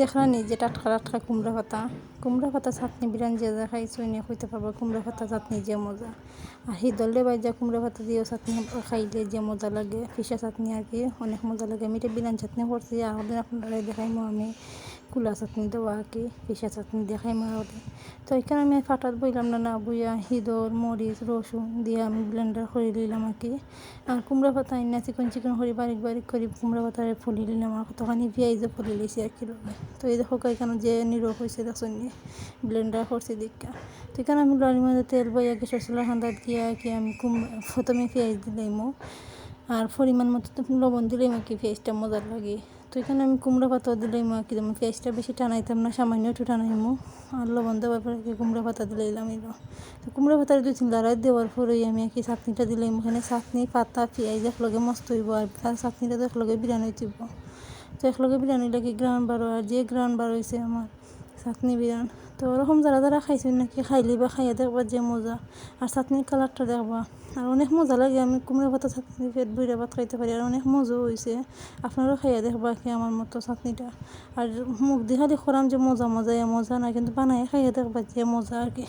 দেখলানি যে টাটকা টাটকা কুমড়া পাতা। কুমড়া পাতা চাটনি বিরান যে যা খাইছো নিয়ে খুঁজতে পারব কুমড়া পাতা চাটনি যে মজা। আর সেই দলে বাইজা কুমড়া পাতা দিয়েও চাটনি খাইলে যে মজা লাগে, ফিসা চাটনি আর কি অনেক মজা লাগে। আমি এটা বিরান চাটনি করছি আগদিন আপনারা দেখাইমো আমি। কুলা চাটনি দেওয়া কি ফিসা চাটনি দেখাইমো আগদিন তো এখানে আমি ফাটাত বইলাম না না বইয়া হিদর, মরিচ, রসুন দিয়ে আমি ব্লেন্ডার করে নিলাম আর কি। আর কুমড়া পাতা আইনা চিকন চিকন করে বারিক বারিক করে কুমড়া পাতারে ফুলি নিলাম আর কতখানি পেঁয়াজও ফুলি লইছি আর কি তো এই দেখো এখানে যে নিরোগ হয়েছে দেখছ নি? ব্লেন্ডার করছি দীক্ষা তো এখানে আমি লড়ির মধ্যে তেল বইয়া গেছে চুলা খান্দাত গিয়া কি আমি কুম প্রথমে পেঁয়াজ দিলাইমো আর পরিমাণ মতো লবণ দিলেই আর কি পেঁয়াজটা মজার লাগে। তো এখানে আমি কুমড়া পাতা দিলাম কি দেবো পেঁয়াজটা বেশি টানাইতাম না, সামান্য একটু টানাইমো। আর লবণ দেওয়ার পরে কুমড়া পাতা দিলে এলাম এলো। তো কুমড়া পাতার দুই তিন লড়াই দেওয়ার পরেই আমি আর কি চাটনিটা দিলাম। এখানে চাটনি, পাতা, পেঁয়াজ একলগে মস্ত হইব আর তার চাটনিটা তো একলগে বিরিয়ানি দিব তো একলগে বিরিয়ানি লাগে গ্রাউন্ড বারো আর যে গ্রাউন্ড বার হয়েছে আমার। চাটনি বিরান তো ওরকম যারা যারা খাইছেন নাকি? খাইলে বা খাইয়া দেখবা যে মজা। আর চাটনির কালারটা দেখবা। আর অনেক মজা লাগে। আমি কুমড়া পাতা চাটনি পেট বইরা ভাত খাইতে পারি আর অনেক মজাও হয়েছে আপনারাও খাইয়া দেখবা কি আমার মতো চাটনিটা। আর মুখ দিয়ে খালি খরাম যে মজা মজা মজা না কিন্তু বানাই খাইয়া দেখবা যে মজা আর কি।